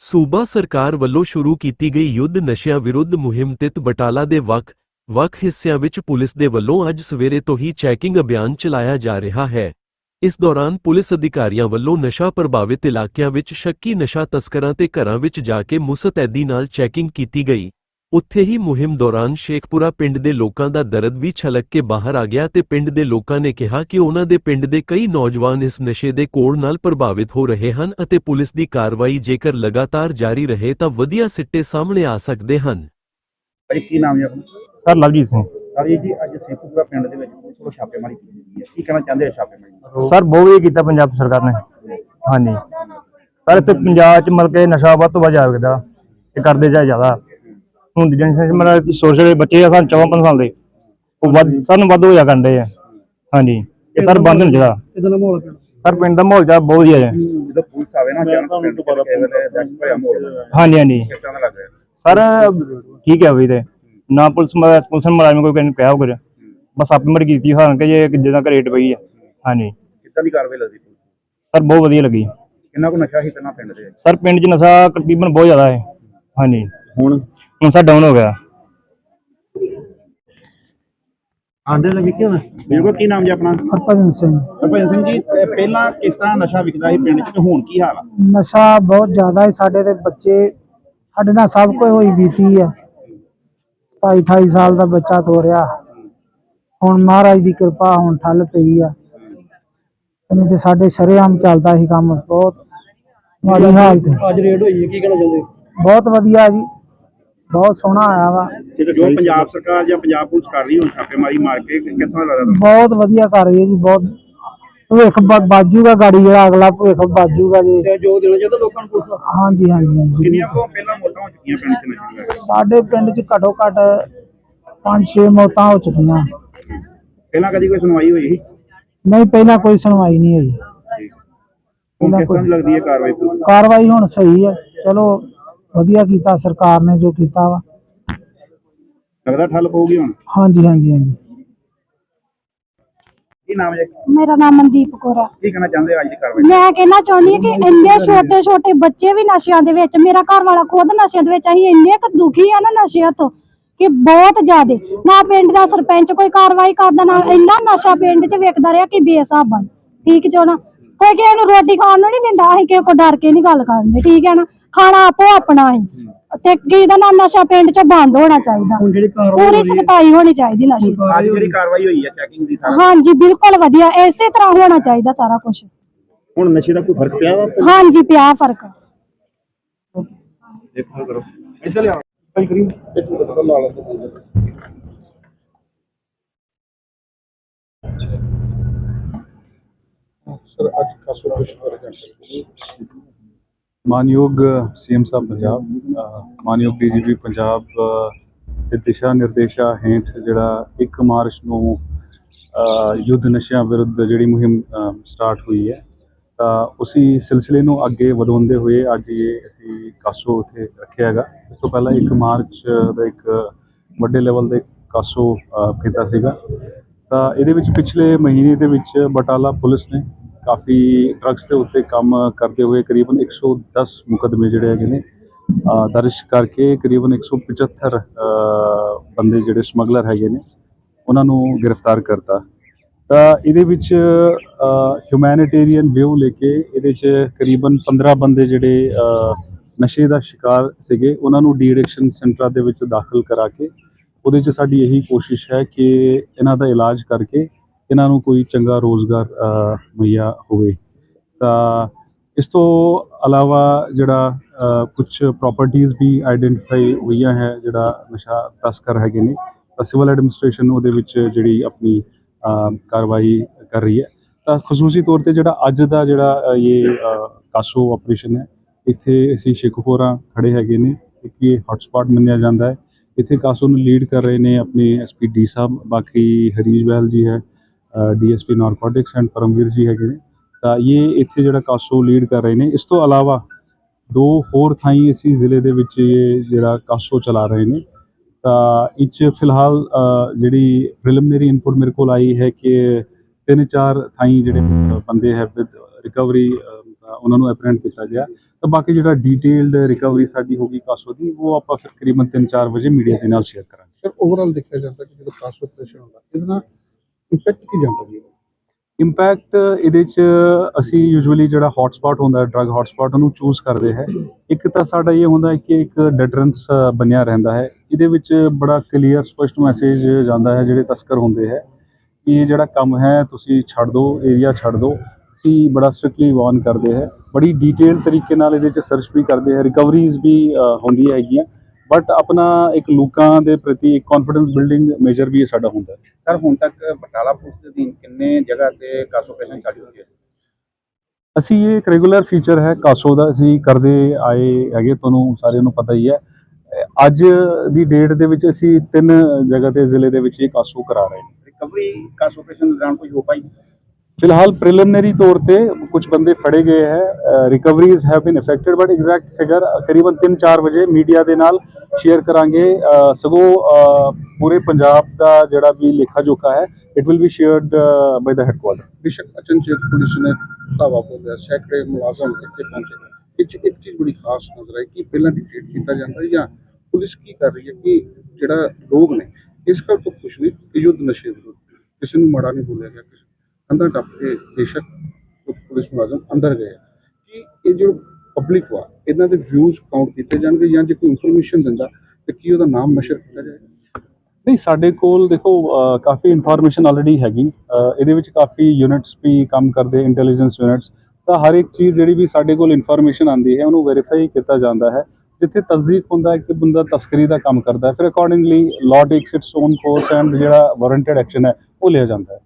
ਸੂਬਾ ਸਰਕਾਰ ਵੱਲੋਂ ਸ਼ੁਰੂ ਕੀਤੀ ਗਈ ਯੁੱਧ ਨਸ਼ਿਆਂ ਵਿਰੁੱਧ ਮੁਹਿੰਮ ਤਿਤ ਬਟਾਲਾ ਦੇ ਵੱਖ ਵੱਖ ਹਿੱਸਿਆਂ ਵਿੱਚ ਪੁਲਿਸ ਦੇ ਵੱਲੋਂ ਅੱਜ ਸਵੇਰੇ ਤੋਂ ਹੀ ਚੈਕਿੰਗ ਅਭਿਆਨ ਚਲਾਇਆ ਜਾ ਰਿਹਾ ਹੈ। ਇਸ ਦੌਰਾਨ ਪੁਲਿਸ ਅਧਿਕਾਰੀਆਂ ਵੱਲੋਂ ਨਸ਼ਾ ਪ੍ਰਭਾਵਿਤ ਇਲਾਕਿਆਂ ਵਿੱਚ ਸ਼ੱਕੀ ਨਸ਼ਾ ਤਸਕਰਾਂ ਤੇ ਘਰਾਂ ਵਿੱਚ ਜਾ ਕੇ ਮੁਸਤੈਦੀ ਨਾਲ ਚੈਕਿੰਗ ਕੀਤੀ ਗਈ। ਉੱਥੇ ਹੀ ਮੁਹਿੰਮ ਦੌਰਾਨ ਸ਼ੇਖਪੁਰਾ ਪਿੰਡ ਦੇ ਲੋਕਾਂ ਦਾ ਦਰਦ ਵੀ ਛਲਕ ਕੇ ਬਾਹਰ ਆ ਗਿਆ ਤੇ ਪਿੰਡ ਦੇ ਲੋਕਾਂ ਨੇ ਕਿਹਾ ਕਿ ਉਹਨਾਂ ਦੇ ਪਿੰਡ ਦੇ ਕਈ ਨੌਜਵਾਨ ਇਸ ਨਸ਼ੇ ਦੇ ਕੋੜ ਨਾਲ ਪ੍ਰਭਾਵਿਤ ਹੋ ਰਹੇ ਹਨ ਅਤੇ ਪੁਲਿਸ ਦੀ ਕਾਰਵਾਈ ਜੇਕਰ ਲਗਾਤਾਰ ਜਾਰੀ ਰਹੇ ਤਾਂ ਵਧੀਆ ਸਿੱਟੇ ਸਾਹਮਣੇ ਆ ਸਕਦੇ ਹਨ। ਭਾਈ ਕੀ ਨਾਮ ਹੈ ਆਪਣਾ? ਸਰ ਲਵਜੀਤ ਸਿੰਘ। ਸਾਰੀ ਜੀ ਅੱਜ ਸੇਖੂਪੁਰਾ ਪਿੰਡ ਦੇ ਵਿੱਚ ਪੁਲਿਸ ਵੱਲੋਂ ਛਾਪੇਮਾਰੀ ਕੀਤੀ ਗਈ ਹੈ। ਕੀ ਕਹਿਣਾ ਚਾਹੁੰਦੇ ਹੋ ਛਾਪੇਮਾਰੀ? ਸਰ ਬਹੁਤ ਵਧੀਆ ਕੀਤਾ ਪੰਜਾਬ ਸਰਕਾਰ ਨੇ। ਹਾਂਜੀ। ਸਰ ਇੱਥੇ ਪੰਜਾਬ ਚ ਮਤਲਬ ਕਿ ਨਸ਼ਾ ਵੱਧ ਤੋਂ ਵੱਧ ਤੇ ਕਰਦੇ ਜ਼ਿਆਦਾ। ਹੁਣ ਦੀ ਜਨਰੇਸ਼ਨ ਮਤਲਬ ਕਿ ਸੋਸ਼ਲ ਬੱਚੇ ਆ ਸਾਨੂੰ 14 ਸਾਲ ਦੇ ਉਹ ਵੱਧ ਸਾਨੂੰ ਵੱਧ ਹੋਇਆ ਕਰਦੇ ਆ। ਹਾਂਜੀ। ਇਹ ਸਰ ਬੰਦ ਨਹੀਂ ਜਿਹੜਾ ਇਹਦਾ ਨਾ ਮਾਹੌਲ ਸਰ ਪਿੰਡ ਦਾ ਮਾਹੌਲ ਜਾ ਬਹੁਤ ਵਧੀਆ ਹੈ। ਜਦੋਂ ਪੁਲਿਸ ਆਵੇ ਨਾ ਅਚਾਨਕ ਪਿੰਡ ਤੋਂ ਪਤਾ ਵੇਲੇ ਦਹਿਸ਼ਤ ਭਰਿਆ ਮਾਹੌਲ ਹੋ ਜਾਂਦਾ ਹਾਂਜੀ। ਹਾਂਜੀ ਲੱਗ ਸਰ ਠੀਕ ਹੈ ਵੀ ਤੇ। ਨਾ ਪੁਲਿਸ ਪੁਲਿਸ ਮੁਲਾਜ਼ਮ ਕੋਈ ਕਹਿੰਦਾ ਕਿਹਾ ਕੁਝ। ਬਸ ਆਪੇ ਮਰ ਕੀਤੀ ਹਾਂ ਕਿ ਜੇ ਜਿੱਦਾਂ ਦਾ ਰੇਟ ਪਈ ਹੈ। ਹਾਂਜੀ। ਕਿੱਦਾਂ ਦੀ ਕਾਰਵਾਈ ਦੀ? ਸਰ ਬਹੁਤ ਵਧੀਆ ਲੱਗੀ। ਕਿੰਨਾ ਕੁ ਨਸ਼ਾ ਸੀ ਪਹਿਲਾਂ ਪਿੰਡ ਦੇ ਸਰ ਪਿੰਡ 'ਚ ਨਸ਼ਾ ਤਕਰੀਬਨ ਬਹੁਤ ਜ਼ਿਆਦਾ ਹੈ। ਹਾਂਜੀ। ਹੁਣ ਹੁਣ ਸਾ ਡਾਊਨ ਹੋ ਗਿਆ। ਆਂਦੇ ਲੱਗੇ ਕਿਉਂ ਬਿਲਕੁਲ ਕੀ ਨਾਮ ਜੀ ਆਪਣਾ? ਹਰਭਜਨ ਸਿੰਘ। ਹਰਭਜਨ ਸਿੰਘ ਜੀ ਪਹਿਲਾਂ ਕਿਸ ਤਰ੍ਹਾਂ ਨਸ਼ਾ ਵਿਕਦਾ ਸੀ ਪਿੰਡ 'ਚ ਤੇ ਹੁਣ ਕੀ ਹਾਲ ਆ? ਨਸ਼ਾ ਬਹੁਤ ਜ਼ਿਆਦਾ ਹੈ ਸਾਡੇ ਦੇ ਬੱਚੇ ਸਾਡੇ ਨਾਲ ਸਭ ਕੁਝ ਹੋਈ ਬੀਤੀ ਹੈ 27 28 ਸਾਲ ਦਾ ਬੱਚਾ ਤੋਰਿਆ। ਹੁਣ ਮਹਾਰਾਜ ਦੀ ਕਿਰਪਾ ਹੁਣ ਠੱਲ ਪਈ ਆ। ਨਹੀਂ ਤੇ ਸਾਡੇ ਸ਼ਰੇਆਮ ਚੱਲਦਾ ਸੀ ਕੰਮ ਬਹੁਤ। ਮਾੜੀ ਹਾਲਤ। ਹੈ। ਅੱਜ ਰੇਡ ਹੋਈ ਹੈ ਕੀ ਕਹਿਣਾ ਚਾਹੁੰਦੇ? ਬਹੁਤ ਵਧੀਆ ਜੀ। ਬਹੁਤ ਸੋਹਣਾ ਆਇਆ ਵਾ। ਜੋ ਪੰਜਾਬ ਸਰਕਾਰ ਜਾਂ ਪੰਜਾਬ ਪੁਲਿਸ ਕਰ ਰਹੀ ਹੁਣ ਛਾਪੇਮਾਰੀ ਮਾਰ ਕੇ ਕਿਸ ਤਰ੍ਹਾਂ ਲੱਗਦਾ ਤੁਹਾਨੂੰ? ਬਹੁਤ ਵਧੀਆ ਕਰ ਰਹੀ ਹੈ ਜੀ ਬਹੁਤ। ਭਵਿੱਖ ਬਾਜੂਗਾ ਗਾੜੀ ਜਿਹੜਾ ਅਗਲਾ ਭਵਿੱਖ ਬਾਜੂਗਾ ਜੀ। ਜੋ ਦੇਣਾ ਚਾਹੁੰਦਾ ਲੋਕਾਂ ਨੂੰ ਪੁਲਿਸ ਹਾਂਜੀ ਹਾਂਜੀ ਹਾਂਜੀ। ਕਿੰਨੀਆਂ ਤੋਂ ਪਹਿਲਾਂ ਮੌਤਾਂ ਹੋ ਚੁੱਕੀਆਂ ਪਿੰਡ 'ਚ ਨਸ਼ੇ ਦੀਆਂ ਸਾਡੇ ਪਿੰਡ 'ਚ ਘੱਟੋ ਘੱਟ 5-6 ਮੌਤਾਂ ਹੋ ਚੁੱਕੀਆਂ। ਪਹਿਲਾਂ ਕਦੀ ਕੋਈ ਸੁਣਵਾਈ ਹੋਈ ਸੀ? ਨਹੀਂ ਪਹਿਲਾਂ ਕੋਈ ਸੁਣਵਾਈ ਨਹੀਂ ਹੋਈ। ਹੁਣ ਕਿਸ ਤਰ੍ਹਾਂ ਦੀ ਲੱਗਦੀ ਹੈ ਕਾਰਵਾਈ? ਕਾਰਵਾਈ ਹੁਣ ਸਹੀ ਹੈ। ਚਲੋ ਵਧੀਆ ਕੀਤਾ ਸਰਕਾਰ ਨੇ ਜੋ ਕੀਤਾ ਵਾ। ਲੱਗਦਾ ਠੱਲ ਪਊਗੀ ਹੁਣ? ਹਾਂਜੀ ਹਾਂਜੀ ਹਾਂਜੀ। ਕੀ ਨਾਮ ਹੈ ਮੇਰਾ ਨਾਮ ਮਨਦੀਪ ਕੌਰ ਆ। ਕੀ ਕਹਿਣਾ ਚਾਹੁੰਦੇ ਹੋ ਅੱਜ ਦੀ ਕਾਰਵਾਈ? ਮੈਂ ਕਹਿਣਾ ਚਾਹੁੰਦੀ ਹਾਂ ਕਿ ਇੰਨੇ ਛੋਟੇ ਛੋਟੇ ਬੱਚੇ ਵੀ ਨਸ਼ਿਆਂ ਦੇ ਵਿੱਚ ਮੇਰਾ ਘਰ ਵਾਲਾ ਖੁਦ ਨਸ਼ਿਆਂ ਦੇ ਵਿੱਚ ਅਸੀਂ ਇੰਨੇ ਕੁ ਦੁਖੀ ਆ ਨਾ ਨਸ਼ਿਆਂ ਤੋਂ ਕਿ ਬਹੁਤ ਜ਼ਿਆਦੇ। ਨਾ ਪਿੰਡ ਦਾ ਸਰਪੰਚ ਕੋਈ ਕਾਰਵਾਈ ਕਰਦਾ ਨਾ ਇੰਨਾ ਨਸ਼ਾ ਪਿੰਡ 'ਚ ਵੇਖਦਾ ਰਿਹਾ ਕਿ ਬੇਸਾਬਾ। ਠੀਕ ਜੋ ਨਾ? ਕੋਈ ਕਿਸੇ ਨੂੰ ਰੋਟੀ ਖਾਣ ਨੂੰ ਨਹੀਂ ਦਿੰਦਾ ਅਸੀਂ ਕਿਸੇ ਕੋ ਡਰ ਕੇ ਨਹੀਂ ਗੱਲ ਕਰਨੀ ਠੀਕ ਹੈ ਨਾ? ਖਾਣਾ ਆਪੋ ਆਪਣਾ ਹੀ। ਤੇ ਕੀ ਦਾ ਨਾ ਨਸ਼ਾ ਪਿੰਡ 'ਚ ਬੰਦ ਹੋਣਾ ਚਾਹੀਦਾ। ਪੂਰੀ ਸਖਤਾਈ ਹੋਣੀ ਚਾਹੀਦੀ ਨਸ਼ੇ ਦੀ। ਅੱਜ ਜਿਹੜੀ ਕਾਰਵਾਈ ਹੋਈ ਹੈ ਚੈਕਿੰਗ ਦੀ ਸਾਰਾ। ਹਾਂਜੀ ਬਿਲਕੁਲ ਵਧੀਆ ਇਸੇ ਤਰ੍ਹਾਂ ਹੋਣਾ ਚਾਹੀਦਾ ਸਾਰਾ ਕੁਝ ਹੁਣ ਨਸ਼ੇ ਦਾ ਕੋਈ ਫ਼ਰਕ ਪਿਆ ਵਾ? ਹਾਂਜੀ ਪਿਆ ਫ਼ਰਕ। ਦੇਖੋ ਕਰੋ। ਇੱਧਰ ਲਿਆਓ। ਭਾਈ ਕਰੀਮ ਇੱਕ ਮਿੰਟ ਦਾ ਲਾ ਸਰ ਅੱਜ ਕਾਸੋ ਕੁਸ਼ਨ ਬਾਰੇ ਜਾਣਕਾਰੀ ਮਾਨਯੋਗ ਸੀਐਮ ਸਾਹਿਬ ਪੰਜਾਬ ਅ, ਮਾਨਯੋਗ ਡੀਜੀਪੀ ਪੰਜਾਬ ਦੇ ਦਿਸ਼ਾ ਨਿਰਦੇਸ਼ਾਂ ਹੇਠ ਜਿਹੜਾ 1 ਮਾਰਚ ਨੂੰ ਯੁੱਧ ਨਸ਼ਿਆਂ ਵਿਰੁੱਧ ਜਿਹੜੀ ਮੁਹਿੰਮ ਸਟਾਰਟ ਹੋਈ ਹੈ ਤਾਂ ਉਸੇ ਸਿਲਸਿਲੇ ਨੂੰ ਅੱਗੇ ਵਧਾਉਂਦੇ ਹੋਏ ਅੱਜ ਇਹ ਅਸੀਂ ਕਾਸੋ ਉੱਥੇ ਰੱਖਿਆ ਹੈਗਾ। ਇਸ ਤੋਂ ਪਹਿਲਾਂ 1 ਮਾਰਚ ਦਾ ਇੱਕ ਵੱਡੇ ਲੈਵਲ ਦੇ ਕਾਸੋ ਕੀਤਾ ਸੀਗਾ। ਤਾਂ ਇਹਦੇ ਵਿੱਚ ਪਿਛਲੇ ਮਹੀਨੇ ਦੇ ਵਿੱਚ ਬਟਾਲਾ ਪੁਲਿਸ ਨੇ ਕਾਫੀ ਡਰੱਗਸ ਦੇ ਉੱਤੇ ਕੰਮ ਕਰਦੇ ਹੋਏ ਕਰੀਬਨ 110 ਮੁਕੱਦਮੇ ਜਿਹੜੇ ਹੈਗੇ ਨੇ ਦਰਜ ਕਰਕੇ ਕਰੀਬਨ 175 ਅ, ਬੰਦੇ ਜਿਹੜੇ ਸਮਗਲਰ ਹੈਗੇ ਨੇ ਉਹਨਾਂ ਨੂੰ ਗ੍ਰਿਫਤਾਰ ਕਰਤਾ। ਤਾਂ ਇਹਦੇ ਵਿੱਚ ਹਿਊਮੈਨਿਟੇਰੀਅਨ ਵਿਊ ਲੈ ਕੇ ਇਹਦੇ 'ਚ ਕਰੀਬਨ 15 ਬੰਦੇ ਜਿਹੜੇ ਨਸ਼ੇ ਦਾ ਸ਼ਿਕਾਰ ਸੀਗੇ ਉਹਨਾਂ ਨੂੰ ਡੀ ਐਡਿਕਸ਼ਨ ਸੈਂਟਰਾਂ ਦੇ ਵਿੱਚ ਦਾਖਲ ਕਰਾ ਕੇ ਉਹਦੇ 'ਚ ਸਾਡੀ ਇਹੀ ਕੋਸ਼ਿਸ਼ ਹੈ ਕਿ ਇਹਨਾਂ ਦਾ ਇਲਾਜ ਕਰਕੇ ਇਹਨਾਂ ਨੂੰ ਕੋਈ ਚੰਗਾ ਰੋਜ਼ਗਾਰ ਅ, ਮੁਹੱਈਆ ਹੋਵੇ। ਤਾਂ ਇਸ ਤੋਂ ਇਲਾਵਾ ਜਿਹੜਾ ਕੁਝ ਪ੍ਰਾਪਰਟੀਆਂ ਵੀ ਆਈਡੈਂਟੀਫਾਈ ਹੋਈਆਂ ਹੈ ਜਿਹੜਾ ਨਸ਼ਾ ਤਸਕਰ ਹੈਗੇ ਨੇ ਤਾਂ ਸਿਵਲ ਐਡਮਿਨਿਸਟ੍ਰੇਸ਼ਨ ਉਹਦੇ ਵਿੱਚ ਜਿਹੜੀ ਆਪਣੀ ਕਾਰਵਾਈ ਕਰ ਰਹੀ ਹੈ। ਤਾਂ ਖਸੂਸੀ ਤੌਰ ਤੇ ਜਿਹੜਾ ਅੱਜ ਦਾ ਜਿਹੜਾ ਇਹ ਕਾਸੋ ਆਪਰੇਸ਼ਨ ਹੈ ਇੱਥੇ ਅਸੀਂ ਸ਼ੇਖੂਪੁਰਾ ਖੜੇ ਹੈਗੇ ਨੇ ਇੱਕ ਇਹ ਹੌਟਸਪੌਟ ਮੰਨਿਆ ਜਾਂਦਾ ਹੈ। ਇੱਥੇ ਕਾਸੋ ਨੂੰ ਲੀਡ ਕਰ ਰਹੇ ਨੇ ਆਪਣੇ ਐਸਪੀ ਡੀ ਸਾਹਿਬ ਬਾਕੀ ਹਰੀਸ਼ ਬਹਿਲ ਜੀ ਹੈ ਡੀਐਸਪੀ ਨਾਰਕੋਟਿਕਸ ਐਂਡ ਪਰਮਵੀਰ ਜੀ ਹੈਗੇ ਨੇ। ਤਾਂ ਇਹ ਇੱਥੇ ਜਿਹੜਾ ਕਾਸੋ ਲੀਡ ਕਰ ਰਹੇ ਨੇ। ਇਸ ਤੋਂ ਇਲਾਵਾ ਦੋ ਹੋਰ ਥਾਈਂ ਅਸੀਂ ਜ਼ਿਲ੍ਹੇ ਦੇ ਵਿੱਚ ਇਹ ਜਿਹੜਾ ਕਾਸੋ ਚਲਾ ਰਹੇ ਨੇ। ਤਾਂ ਇਹ 'ਚ ਫਿਲਹਾਲ ਜਿਹੜੀ ਪ੍ਰੀਲਿਮਿਨਰੀ ਇਨਪੁਟ ਮੇਰੇ ਕੋਲ ਆਈ ਹੈ ਕਿ ਤਿੰਨ ਚਾਰ ਥਾਈਂ ਜਿਹੜੇ ਬੰਦੇ ਹੈ ਵਿਦ ਰਿਕਵਰੀ ਉਹਨਾਂ ਨੂੰ ਅਪਰੈਂਟ ਕੀਤਾ ਗਿਆ। ਤਾਂ ਬਾਕੀ ਜਿਹੜਾ ਡੀਟੇਲਡ ਰਿਕਵਰੀ ਸਾਡੀ ਹੋਗੀ ਕਾਸੋ ਦੀ, ਉਹ ਆਪਾਂ ਫਿਰ ਕਰੀਬਨ 3-4 ਵਜੇ ਮੀਡੀਆ ਦੇ ਨਾਲ ਸ਼ੇਅਰ ਕਰਾਂਗੇ। ਸਰ ਓਵਰਆਲ ਦੇਖਿਆ ਜਾਂਦਾ ਕਿ ਜਦੋਂ ਕਾਸਟ ਆਪਰੇਸ਼ਨ ਹੁੰਦਾ, ਇਹਦੇ ਨਾਲ ਇੰਪੈਕਟ ਕੀ ਜਾਂਦਾ ਜੀ? ਇੰਪੈਕਟ ਇਹਦੇ ਚ ਅਸੀਂ ਯੂਜੂਅਲੀ ਜਿਹੜਾ ਹੌਟਸਪੌਟ ਹੁੰਦਾ ਹੈ ਡਰਗ ਹੌਟਸਪੌਟ ਉਹਨੂੰ ਚੂਜ਼ ਕਰਦੇ ਹੈ। ਇੱਕ ਤਾਂ ਸਾਡਾ ਇਹ ਹੁੰਦਾ ਹੈ ਕਿ ਇੱਕ ਡੈਟਰੈਂਸ ਬਣਿਆ ਰਹਿੰਦਾ ਹੈ। ਇਹਦੇ ਵਿੱਚ ਬੜਾ ਕਲੀਅਰ ਸਪਸ਼ਟ ਮੈਸੇਜ ਜਾਂਦਾ ਹੈ ਜਿਹੜੇ ਤਸਕਰ ਹੁੰਦੇ ਹੈ ਕਿ ਇਹ ਜਿਹੜਾ ਕੰਮ ਹੈ ਤੁਸੀਂ ਛੱਡ ਦਿਓ ਏਰੀਆ ਛੱਡ ਦਿਓ ਅਸੀਂ ਬੜਾ ਸਟ੍ਰਿਕਟਲੀ ਵਾਰਨ ਕਰਦੇ ਹੈ। ਬੜੀ ਡੀਟੇਲ ਤਰੀਕੇ ਨਾਲ ਇਹਦੇ ਚ ਸਰਚ ਵੀ ਕਰਦੇ ਹੈ। ਰਿਕਵਰੀਜ਼ ਵੀ ਅ, ਹੁੰਦੀ ਹੈਗੀਆਂ। ਬਟ ਆਪਣਾ ਇੱਕ ਲੋਕਾਂ ਦੇ ਪ੍ਰਤੀ ਇੱਕ ਕੌਨਫੀਡੈਂਸ ਬਿਲਡਿੰਗ ਮੇਜਰ ਵੀ ਇਹ ਸਾਡਾ ਹੁੰਦਾ ਹੈ। ਸਰ ਹੁਣ ਤੱਕ ਬਟਾਲਾ ਪੁਲਿਸ ਦੇ ਅਧੀਨ ਕਿੰਨੇ ਜਗ੍ਹਾ ਤੇ ਕਾਸੋ ਆਪਰੇਸ਼ਨ ਚੱਲ ਚੁੱਕੇ ਹੈ ਅਸੀਂ ਇਹ ਇੱਕ ਰੈਗੂਲਰ ਫੀਚਰ ਹੈ ਕਾਸੋ ਦਾ। ਅਸੀਂ ਕਰਦੇ ਆਏ ਹੈਗੇ ਤੁਹਾਨੂੰ ਸਾਰਿਆਂ ਨੂੰ ਪਤਾ ਹੀ ਹੈ। ਅਹ ਅੱਜ ਦੀ ਡੇਟ ਦੇ ਵਿੱਚ ਅਸੀਂ ਤਿੰਨ ਜਗ੍ਹਾ ਤੇ ਜ਼ਿਲ੍ਹੇ ਦੇ ਵਿੱਚ ਇਹ ਕਾਸੋ ਕਰਾ ਰਹੇ ਹਾਂ। ਰਿਕਵਰੀ ਕਾਸੋ ਆਪਰੇਸ਼ਨ ਦੇ ਦੌਰਾਨ ਕੋਈ ਹੋ ਪਾਈ? ਫਿਲਹਾਲ ਪ੍ਰੀਲਿਮਿਨਰੀ ਤੌਰ ਤੇ ਕੁਝ ਬੰਦੇ ਫੜੇ ਗਏ ਹੈ। Recoveries have been effected but exact figure ਕਰੀਬਨ 3-4 ਵਜੇ ਮੀਡੀਆ ਦੇ ਨਾਲ ਸ਼ੇਅਰ ਕਰਾਂਗੇ। ਅਹ ਪੂਰੇ ਪੰਜਾਬ ਦਾ ਜਿਹੜਾ ਵੀ ਲੇਖਾ ਜੋਖਾ ਹੈ it will be shared by the headquarter ਬੇਸ਼ੱਕ ਅਚਨਚੇਤ ਪੁਲਿਸ ਨੇ ਧਾਵਾ ਬੋਲਿਆ ਸੈਕਟਰੀ ਮੁਲਾਜ਼ਮ ਇੱਥੇ ਪਹੁੰਚੇ ਇਹ ਇੱਕ ਚੀਜ਼ ਬੜੀ ਖਾਸ ਨਜ਼ਰ ਆਈ ਕਿ ਪਹਿਲਾਂ ਡਿਕਟੇਟ ਕੀਤਾ ਜਾਂਦਾ ਜਾਂ ਪੁਲਿਸ ਕੀ ਕਰ ਰਹੀ ਹੈ ਕਿ ਜਿਹੜਾ ਲੋਕ ਨੇ, ਇਸ ਗੱਲ ਤੋਂ ਖੁਸ਼ ਨਹੀਂ ਕਿ ਯੁੱਧ ਨਸ਼ੇ ਵਿਰੁੱਧ ਕਿਸੇ ਨੂੰ ਮਾੜਾ ਨਹੀਂ ਬੋਲਿਆ ਗਿਆ। ਕਿਸੇ ਅੰਦਰ ਟੱਪ ਕੇ ਬੇਸ਼ੱਕ ਪੁਲਿਸ ਮੁਲਾਜ਼ਮ ਅੰਦਰ ਗਏ। ਕਿ ਇਹ ਜੋ ਪਬਲਿਕ ਵਾ ਇਹਨਾਂ ਦੇ ਵਿਊਜ਼ ਕਾਊਂਟ ਕੀਤੇ ਜਾਣਗੇ ਜਾਂ ਜੇ ਕੋਈ ਇਨਫੋਰਮੇਸ਼ਨ ਦਿੰਦਾ, ਤੇ ਕੀ ਉਹਦਾ ਨਾਮ ਨਸ਼ਰ ਕੀਤਾ ਜਾਏਗਾ? ਨਹੀਂ, ਸਾਡੇ ਕੋਲ ਦੇਖੋ ਕਾਫੀ ਇਨਫੋਰਮੇਸ਼ਨ ਆਲਰੇਡੀ ਹੈਗੀ। ਇਹਦੇ ਵਿੱਚ ਕਾਫੀ ਯੂਨਿਟਸ ਵੀ ਕੰਮ ਕਰਦੇ ਇੰਟੈਲੀਜੈਂਸ ਯੂਨਿਟਸ ਤਾਂ ਹਰ ਇੱਕ ਚੀਜ਼ ਜਿਹੜੀ ਵੀ ਸਾਡੇ ਕੋਲ ਇਨਫੋਰਮੇਸ਼ਨ ਆਉਂਦੀ ਹੈ, ਉਹਨੂੰ ਵੈਰੀਫਾਈ ਕੀਤਾ ਜਾਂਦਾ ਹੈ। ਜਿੱਥੇ ਤਸਦੀਕ ਹੁੰਦਾ ਹੈ ਕਿ ਬੰਦਾ ਤਸਕਰੀ ਦਾ ਕੰਮ ਕਰਦਾ ਹੈ, ਫਿਰ accordingly law takes its own course and ਜਿਹੜਾ ਵਾਰੰਟਡ ਐਕਸ਼ਨ ਹੈ, ਉਹ ਲਿਆ ਜਾਂਦਾ ਹੈ।